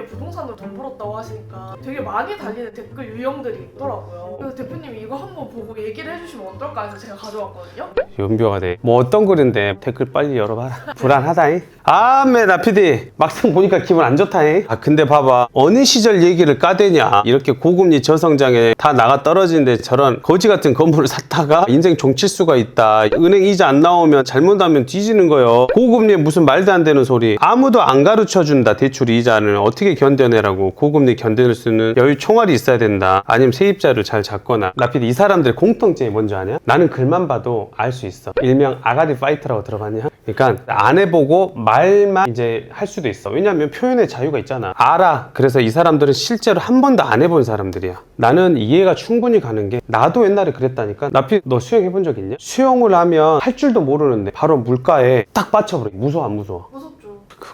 대표님이 부동산으로 돈 벌었다고 하시니까 되게 많이 달리는 댓글 유형들이 있더라고요. 그래서 대표님이 이거 한번 보고 얘기를 해주시면 어떨까 해서 제가 가져왔거든요. 연비가 돼. 뭐 어떤 글인데 댓글 빨리 열어봐라. 불안하다잉. 아메 나피디 막상 보니까 기분 안 좋다잉. 아 근데 봐봐 어느 시절 얘기를 까대냐. 이렇게 고금리 저성장에 다 나가 떨어지는데 저런 거지 같은 건물을 샀다가 인생 종칠 수가 있다. 은행 이자 안 나오면 잘못하면 뒤지는 거요. 고금리에 무슨 말도 안 되는 소리. 아무도 안 가르쳐 준다. 대출 이자를 어떻게 견뎌내라고 고금리 견뎌낼 수 있는 여유 총알이 있어야 된다. 아니면 세입자를 잘 잡거나. 나피디 이 사람들 공통점이 뭔지 아냐? 나는 글만 봐도 알 수 있어. 일명 아가리 파이터라고 들어봤냐? 그러니까 안 해보고 말만 이제 할 수도 있어. 왜냐면 표현의 자유가 있잖아. 알아. 그래서 이 사람들은 실제로 한 번도 안 해본 사람들이야. 나는 이해가 충분히 가는 게 나도 옛날에 그랬다니까. 나피 너 수영 해본 적 있냐? 수영을 하면 할 줄도 모르는데 바로 물가에 딱 빠져버려. 무서워 안 무서워? 무섭죠.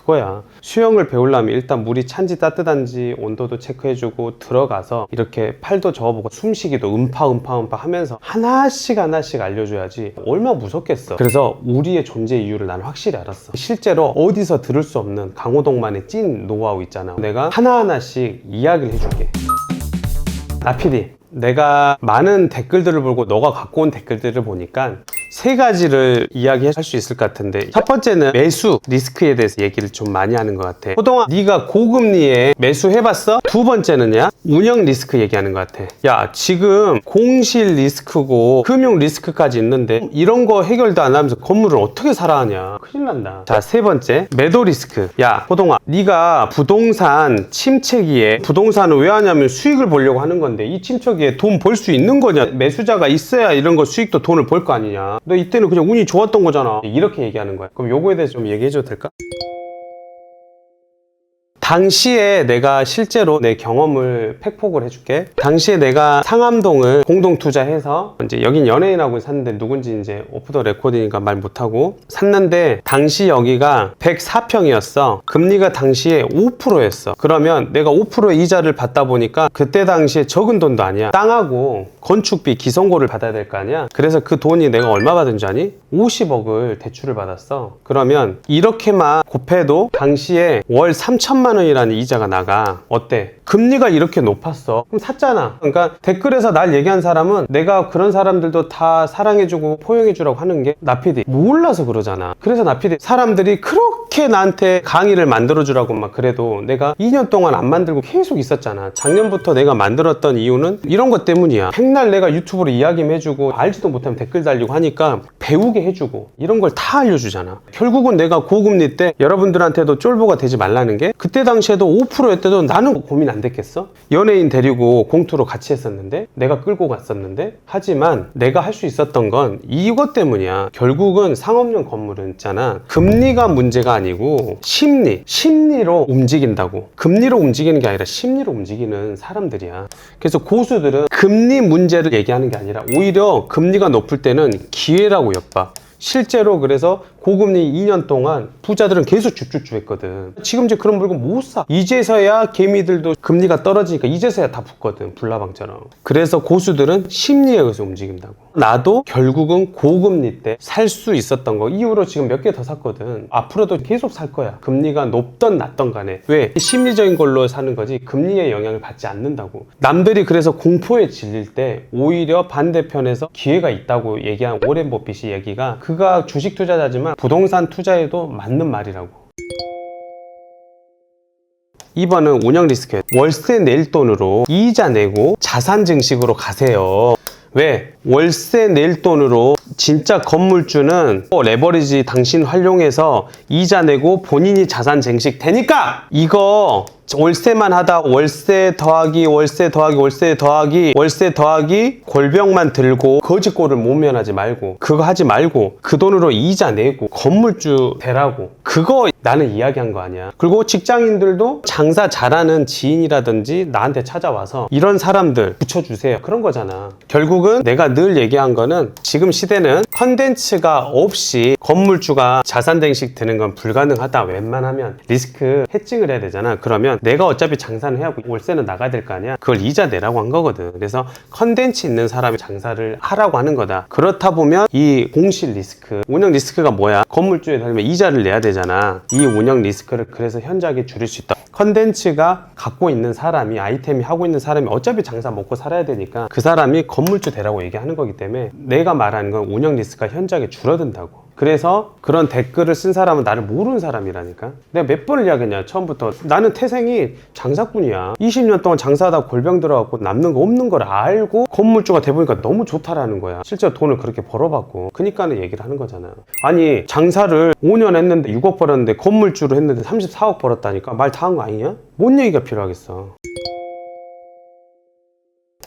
그거야. 수영을 배우려면 일단 물이 찬지 따뜻한지 온도도 체크해주고 들어가서 이렇게 팔도 저어보고 숨쉬기도 음파 음파 음파 하면서 하나씩 하나씩 알려줘야지 얼마나 무섭겠어. 그래서 우리의 존재 이유를 나는 확실히 알았어. 실제로 어디서 들을 수 없는 강호동만의 찐 노하우 있잖아. 내가 하나하나씩 이야기를 해줄게. 나피디 내가 많은 댓글들을 보고 너가 갖고 온 댓글들을 보니까 세 가지를 이야기할 수 있을 것 같은데 첫 번째는 매수 리스크에 대해서 얘기를 좀 많이 하는 것 같아. 호동아 네가 고금리에 매수해봤어? 두 번째는야 운영 리스크 얘기하는 것 같아. 야 지금 공실 리스크고 금융 리스크까지 있는데 이런 거 해결도 안 하면서 건물을 어떻게 살아 하냐? 큰일 난다. 자 세 번째 매도 리스크. 야 호동아 네가 부동산 침체기에 부동산을 왜 하냐면 수익을 보려고 하는 건데 이 침체기에 돈 벌 수 있는 거냐? 매수자가 있어야 이런 거 수익도 돈을 벌 거 아니냐 너 이때는 그냥 운이 좋았던 거잖아 이렇게 얘기하는 거야 그럼 요거에 대해서 좀 얘기해 줘도 될까? 당시에 내가 실제로 내 경험을 팩폭을 해줄게. 당시에 내가 상암동을 공동 투자해서 이제 여긴 연예인하고 샀는데 누군지 이제 오프 더 레코드니까 말 못하고 샀는데 당시 여기가 104평이었어. 금리가 당시에 5%였어. 그러면 내가 5% 이자를 받다 보니까 그때 당시에 적은 돈도 아니야. 땅하고 건축비 기성고를 받아야 될 거 아니야. 그래서 그 돈이 내가 얼마 받은 줄 아니? 50억을 대출을 받았어. 그러면 이렇게만 곱해도 당시에 월 3천만 원이라는 이자가 나가. 어때? 금리가 이렇게 높았어. 그럼 샀잖아. 그러니까 댓글에서 날 얘기한 사람은 내가 그런 사람들도 다 사랑해주고 포용해주라고 하는 게 나피디 몰라서 그러잖아. 그래서 나피디 사람들이 그렇게 나한테 강의를 만들어주라고 막 그래도 내가 2년 동안 안 만들고 계속 있었잖아. 작년부터 내가 만들었던 이유는 이런 것 때문이야. 백날 내가 유튜브로 이야기 해주고 알지도 못하면 댓글 달리고 하니까 배우게 해주고 이런 걸 다 알려주잖아. 결국은 내가 고금리 때 여러분들한테도 쫄보가 되지 말라는 게 그때 당시에도 5%였대도 나는 고민 안 됐겠어? 연예인 데리고 공투로 같이 했었는데 내가 끌고 갔었는데 하지만 내가 할 수 있었던 건 이것 때문이야. 결국은 상업용 건물은 있잖아. 금리가 문제가 아니고 심리, 심리로 움직인다고. 금리로 움직이는 게 아니라 심리로 움직이는 사람들이야. 그래서 고수들은 금리 문제를 얘기하는 게 아니라 오히려 금리가 높을 때는 기회라고 엿봐. 실제로 그래서 고금리 2년 동안 부자들은 계속 줍줍줍 했거든. 지금 이제 그런 물건 못 사. 이제서야 개미들도 금리가 떨어지니까 이제서야 다 붙거든. 불나방처럼. 그래서 고수들은 심리에 의해서 움직인다고. 나도 결국은 고금리 때 살 수 있었던 거 이후로 지금 몇 개 더 샀거든. 앞으로도 계속 살 거야. 금리가 높던 낮던 간에. 왜? 심리적인 걸로 사는 거지 금리의 영향을 받지 않는다고. 남들이 그래서 공포에 질릴 때 오히려 반대편에서 기회가 있다고 얘기한 오렌 버핏이 얘기가 그가 주식 투자자지만 부동산 투자에도 맞는 말이라고. 2번은 운영 리스크. 월세 낼 돈으로 이자 내고 자산 증식으로 가세요. 왜? 월세 낼 돈으로 진짜 건물주는 뭐 레버리지 당신 활용해서 이자 내고 본인이 자산 증식 되니까 이거 월세만 하다 월세 더하기 월세 더하기 월세 더하기 월세 더하기 골병만 들고 거짓골을 모면하지 말고 그거 하지 말고 그 돈으로 이자 내고 건물주 되라고. 그거 나는 이야기한 거 아니야. 그리고 직장인들도 장사 잘하는 지인이라든지 나한테 찾아와서 이런 사람들 붙여주세요. 그런 거잖아. 결국은 내가 늘 얘기한 거는 지금 시대는 컨텐츠가 없이 건물주가 자산 쟁식 되는 건 불가능하다. 웬만하면 리스크 해칭을 해야 되잖아. 그러면 뭐냐면 내가 어차피 장사는 해야 월세는 나가야 될 거 아니야? 그걸 이자 내라고 한 거거든. 그래서 컨텐츠 있는 사람이 장사를 하라고 하는 거다. 그렇다 보면 이 공실 리스크 운영 리스크가 뭐야? 건물주에 달면 이자를 내야 되잖아. 이 운영 리스크를 그래서 현저하게 줄일 수 있다. 컨텐츠가 갖고 있는 사람이 아이템이 하고 있는 사람이 어차피 장사 먹고 살아야 되니까 그 사람이 건물주 되라고 얘기하는 거기 때문에 내가 말하는 건 운영 리스크가 현저하게 줄어든다고 그래서 그런 댓글을 쓴 사람은 나를 모르는 사람이라니까. 내가 몇 번을 이야기했냐 처음부터. 나는 태생이 장사꾼이야. 20년 동안 장사하다 골병 들어갖고 남는 거 없는 걸 알고 건물주가 돼보니까 너무 좋다라는 거야. 실제 돈을 그렇게 벌어봤고. 그니까는 얘기를 하는 거잖아. 아니 장사를 5년 했는데 6억 벌었는데 건물주로 했는데 34억 벌었다니까 말 다 한 거 아니냐? 뭔 얘기가 필요하겠어?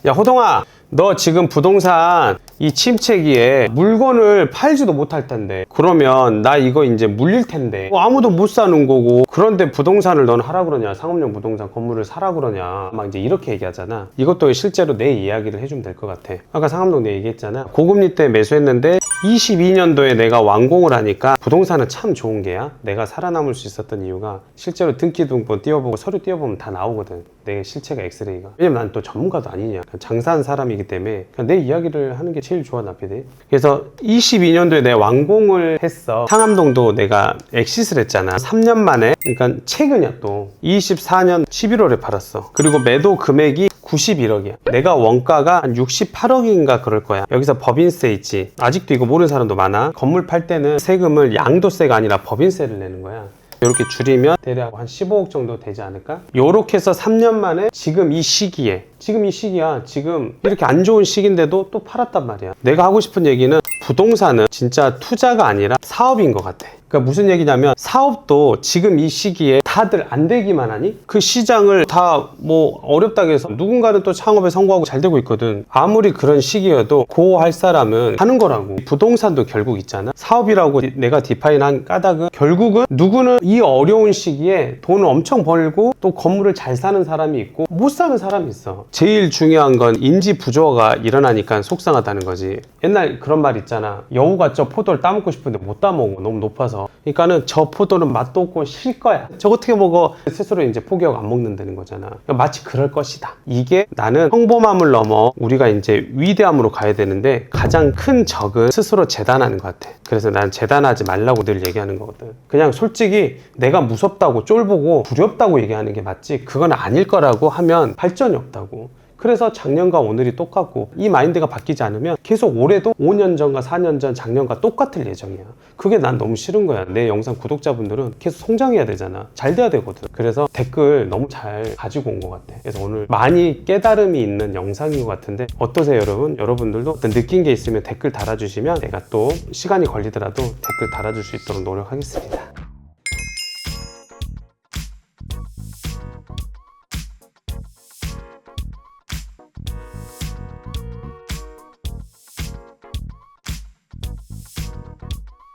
야 호동아. 너 지금 부동산 이 침체기에 물건을 팔지도 못할 텐데. 그러면 나 이거 이제 물릴 텐데. 뭐 아무도 못 사는 거고. 그런데 부동산을 넌 하라 그러냐? 상업용 부동산 건물을 사라 그러냐? 막 이제 이렇게 얘기하잖아. 이것도 실제로 내 이야기를 해주면 될 것 같아. 아까 상암동 내 얘기했잖아. 고금리 때 매수했는데 22년도에 내가 완공을 하니까 부동산은 참 좋은 게야. 내가 살아남을 수 있었던 이유가 실제로 등기등본 띄워보고 서류 띄워보면 다 나오거든. 내 실체가 엑스레이가. 왜냐면 난 또 전문가도 아니냐. 장사한 사람이기 때문에 내 이야기를 하는 게 제일 좋아 나피디. 그래서 22년도에 내가 완공을 했어. 상암동도 내가 엑시스를 했잖아. 3년 만에. 그러니까 최근이야 또. 24년 11월에 팔았어. 그리고 매도 금액이 91억이야. 내가 원가가 한 68억인가 그럴 거야. 여기서 법인세 있지. 아직도 이거 모르는 사람도 많아. 건물 팔 때는 세금을 양도세가 아니라 법인세를 내는 거야. 이렇게 줄이면 대략 한 15억 정도 되지 않을까? 요렇게 해서 3년 만에 지금 이 시기에 지금 이 시기야 지금 이렇게 안 좋은 시기인데도 또 팔았단 말이야 내가 하고 싶은 얘기는 부동산은 진짜 투자가 아니라 사업인 것 같아 그러니까 무슨 얘기냐면 사업도 지금 이 시기에 다들 안 되기만 하니 그 시장을 다 뭐 어렵다고 해서 누군가는 또 창업에 성공하고 잘 되고 있거든. 아무리 그런 시기여도 고할 사람은 하는 거라고. 부동산도 결국 있잖아. 사업이라고 내가 디파인한 까닭은 결국은 누구는 이 어려운 시기에 돈을 엄청 벌고 또 건물을 잘 사는 사람이 있고 못 사는 사람이 있어. 제일 중요한 건 인지 부조화가 일어나니까 속상하다는 거지. 옛날 그런 말 있잖아. 여우가 저 포도를 따먹고 싶은데 못 따먹어. 너무 높아서 그러니까는 저 포도는 맛도 없고 실 거야. 저 어떻게 먹어? 스스로 이제 포기하고 안 먹는다는 거잖아. 그러니까 마치 그럴 것이다. 이게 나는 평범함을 넘어 우리가 이제 위대함으로 가야 되는데 가장 큰 적은 스스로 재단하는 것 같아. 그래서 난 재단하지 말라고 늘 얘기하는 거거든. 그냥 솔직히 내가 무섭다고 쫄보고 두렵다고 얘기하는 게 맞지? 그건 아닐 거라고 하면 발전이 없다고 그래서 작년과 오늘이 똑같고 이 마인드가 바뀌지 않으면 계속 올해도 5년 전과 4년 전 작년과 똑같을 예정이야. 그게 난 너무 싫은 거야. 내 영상 구독자분들은 계속 성장해야 되잖아. 잘 돼야 되거든. 그래서 댓글 너무 잘 가지고 온 것 같아. 그래서 오늘 많이 깨달음이 있는 영상인 것 같은데 어떠세요 여러분? 여러분들도 어떤 느낀 게 있으면 댓글 달아주시면 내가 또 시간이 걸리더라도 댓글 달아줄 수 있도록 노력하겠습니다